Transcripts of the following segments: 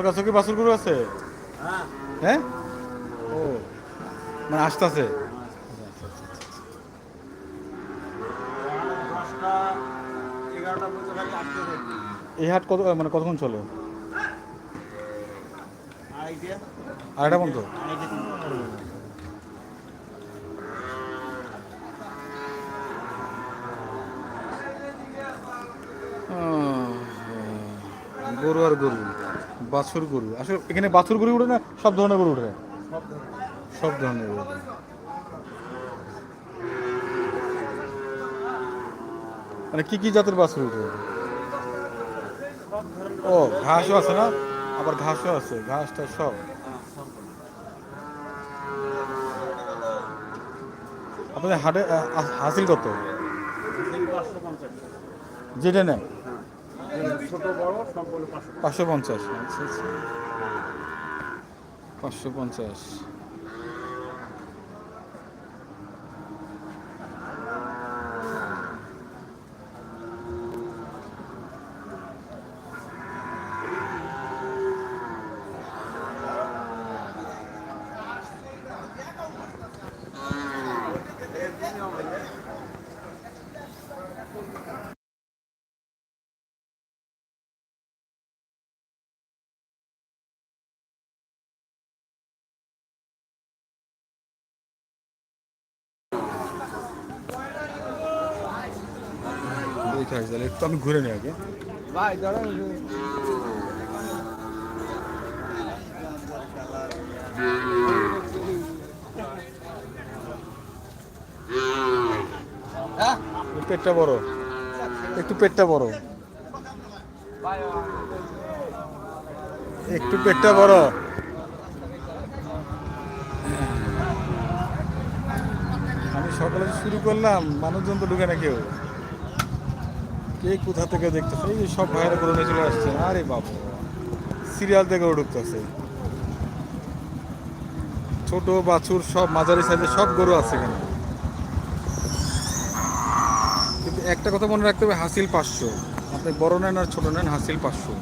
আপনার কাছে কি? বাছুর গরু আছে? হ্যাঁ? ও মানে আসতেছে। এই হাট কত মানে কতক্ষণ চলে? আড়াইটে পর্যন্ত? গরু আর গরু। বাছুর গরু। আসলে এখানে বাছুর গরু উঠে না, সব ধরনের গরু উঠে? সব ধরনের। গরু। মানে কি কি জাতের বাছুর উঠে? ও, ঘাসও আছে না? আবার ঘাসও আছে, ঘাসটা সব। আপনাদের হাটে হাসিল কত? যেটা নেয় পাঁচশো পঞ্চাশ। আচ্ছা আচ্ছা। পাঁচশো পঞ্চাশ। দেখে আসি তাহলে। একটু আমি ঘুরে নিই আগে। ভাই দাঁড়ান। হ্যাঁ? একটু পেটটা বড়। একটু পেটটা বড়। একটু পেটটা বড়। আমি সকালে শুরু করলাম মানুষজন তো ঢুকে না কেউ। কে কোথা থেকে দেখতেছে? এই যে সব ভাইয়েরা করে নিয়ে চলে আসছে। আরে বাপ সিরিয়াল থেকে ঢুকতেছে ছোট, বাছুর, সব মাঝারি সাইজের সব গরু আছে এখানে। কিন্তু একটা কথা মনে রাখতে হবে, হাসিল পাঁচশো। আপনি বড় নেন আর ছোট নেন, হাসিল পাঁচশো।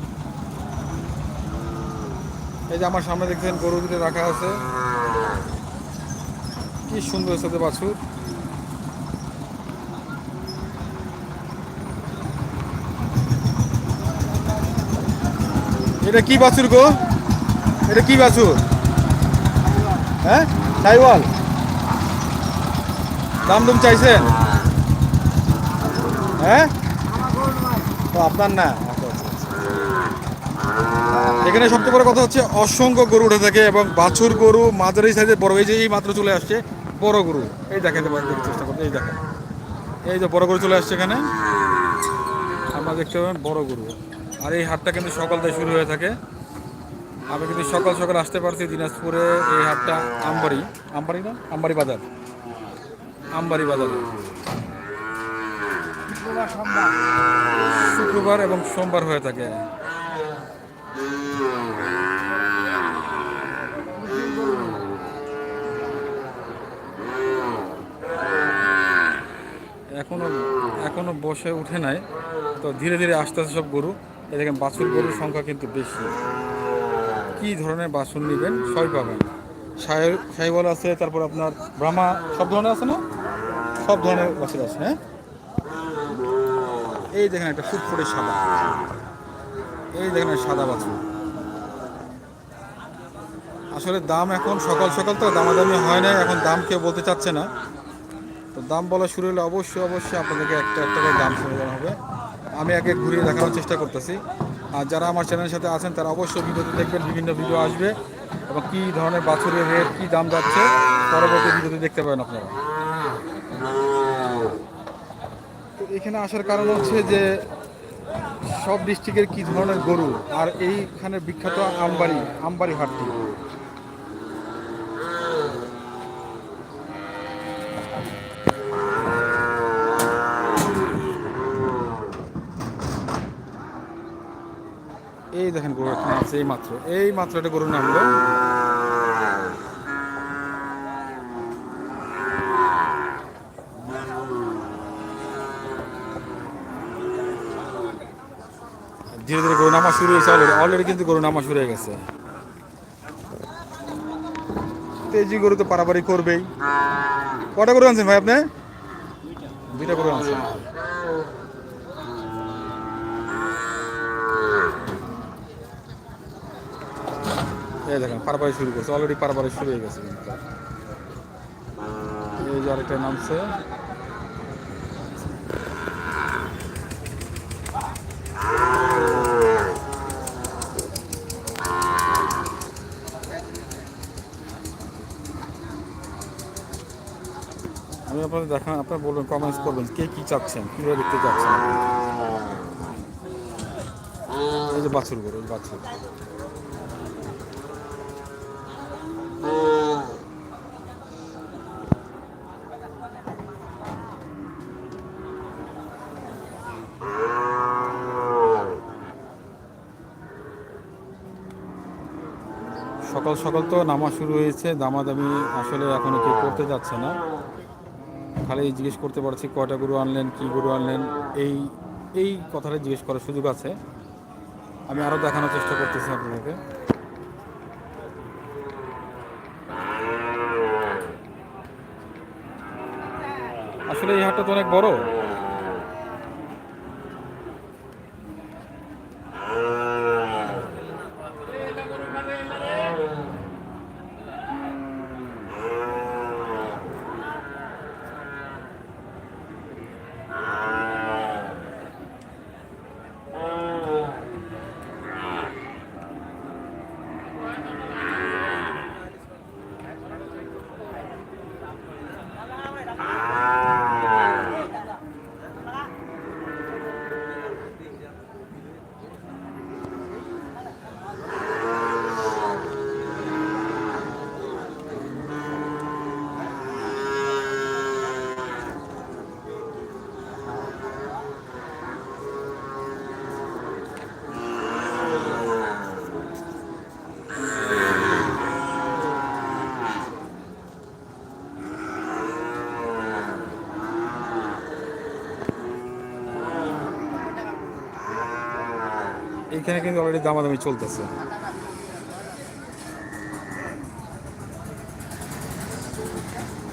এই যে আমার সামনে দেখছেন গরু দুটো রাখা আছে। কি সুন্দর সাথে বাছুর। এটা কি বাছুর গো? এটা কি বাছুর? হ্যাঁ? সাইওয়াল। দাম দুম চাইছেন? হ্যাঁ? তো আপনার না। এখানে সবচেয়ে বড় কথা হচ্ছে অসংখ্য গরু উঠে থাকে এবং বাছুর গরু মাঝারি সাইজের বড়, এই যে এই মাত্র চলে আসছে বড় গরু। এই দেখাতে পারেন চেষ্টা করতে এই দেখেন। এই যে বড় গরু চলে আসছে এখানে। আমরা দেখতে পাবেন বড় গরু। আর এই হাটটা কিন্তু সকাল থেকে শুরু হয়ে থাকে। আমি কিন্তু সকাল সকাল আসতে পারছি দিনাজপুরে, এই হাটটা আমবাড়ি। আমবাড়ি না? আমবাড়ি বাজার। আমবাড়ি বাজার। শুক্রবার এবং সোমবার হয়ে থাকে। এখনও এখনও বসে উঠে নাই। তো ধীরে ধীরে আস্তে আস্তে সব গরু। এ দেখেন বাছুর গরুর সংখ্যা কিন্তু বেশি। কি ধরনের বাছুর নেবেন? সবই পাবেন। সাইবল আছে, তারপর আপনার ব্রাহ্মা, সব ধরনের আছে না? সব ধরনের বাছুর আছে হ্যাঁ? এই দেখেন একটা ফুটফুটে সাদা। এই দেখেন সাদা বাছুর। আসলে দাম এখন সকাল সকাল তো দামাদামি হয় না, এখন দাম কেউ বলতে চাচ্ছে না। তো দাম বলা শুরু হলে অবশ্যই অবশ্যই আপনাদেরকে একটা একটা করে দাম শুনে হবে। আমি আগে ঘুরিয়ে দেখানোর চেষ্টা করতেছি। আর যারা আমার চ্যানেলের সাথে আছেন, তারা অবশ্যই ভিডিওতে দেখবেন, বিভিন্ন ভিডিও আসবে এবং কী ধরনের বাছুরের রেট কী দাম যাচ্ছে, পরবর্তী ভিডিওতে দেখতে পাবেন আপনারা। তো এখানে আসার কারণ হচ্ছে যে, সব ডিস্ট্রিক্টের কী ধরনের গরু? আর এইখানে বিখ্যাত আমবাড়ি আমবাড়ি হাটটি। এই দেখেন গরু আছে এই মাত্র। এই মাত্র একটা গরু নামলো ধীরে ধীরে গরু নামা শুরু হয়েছে অলরেডি অলরেডি কিন্তু গরু নামা শুরু হয়ে গেছে। তেজি গরু তো পারাপারি করবেই। কটা গরু আনছেন ভাই আপনি? দুইটা গরু আনছেন। এই দেখেন, পারাপারি শুরু করছে। অলরেডি পারাপারি শুরু হয়ে গেছে কিন্তু। এই যে আরেকটা নামছে। আমি আপনাদের দেখান আপনারা বলবেন কমেন্টস করবেন, কে কি চাচ্ছেন, কীভাবে দেখতে চাচ্ছেন? এই যে বাছুর এই বাছুর। সকাল সকাল তো নামা শুরু হয়েছে দামাদামি আসলে এখনও কেউ করতে যাচ্ছে না। খালি জিজ্ঞেস করতে পারছি, কয়টা গরু আনলেন, কি গরু আনলেন, এই এই কথাটা জিজ্ঞেস করার সুযোগ আছে। আমি আরও দেখানোর চেষ্টা করতেছি আপনাদেরকে। আসলে এই হাটটা তো অনেক বড়। এখানে কিন্তু অলরেডি দামাদামি চলতেছে।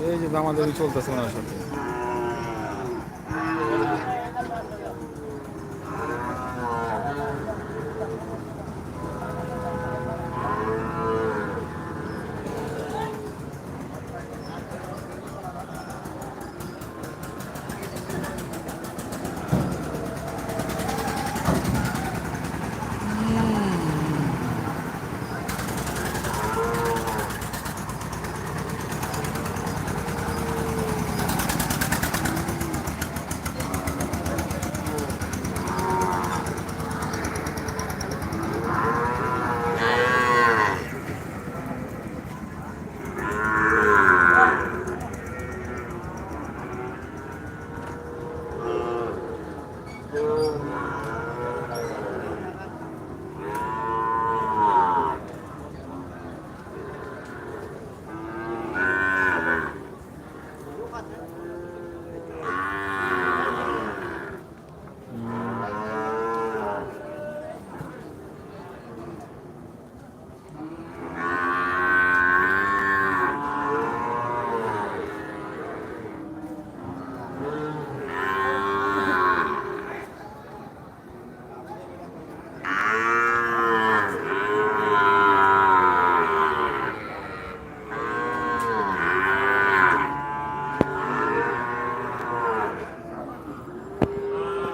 এই যে দামাদামি চলতেছে ওনার সাথে।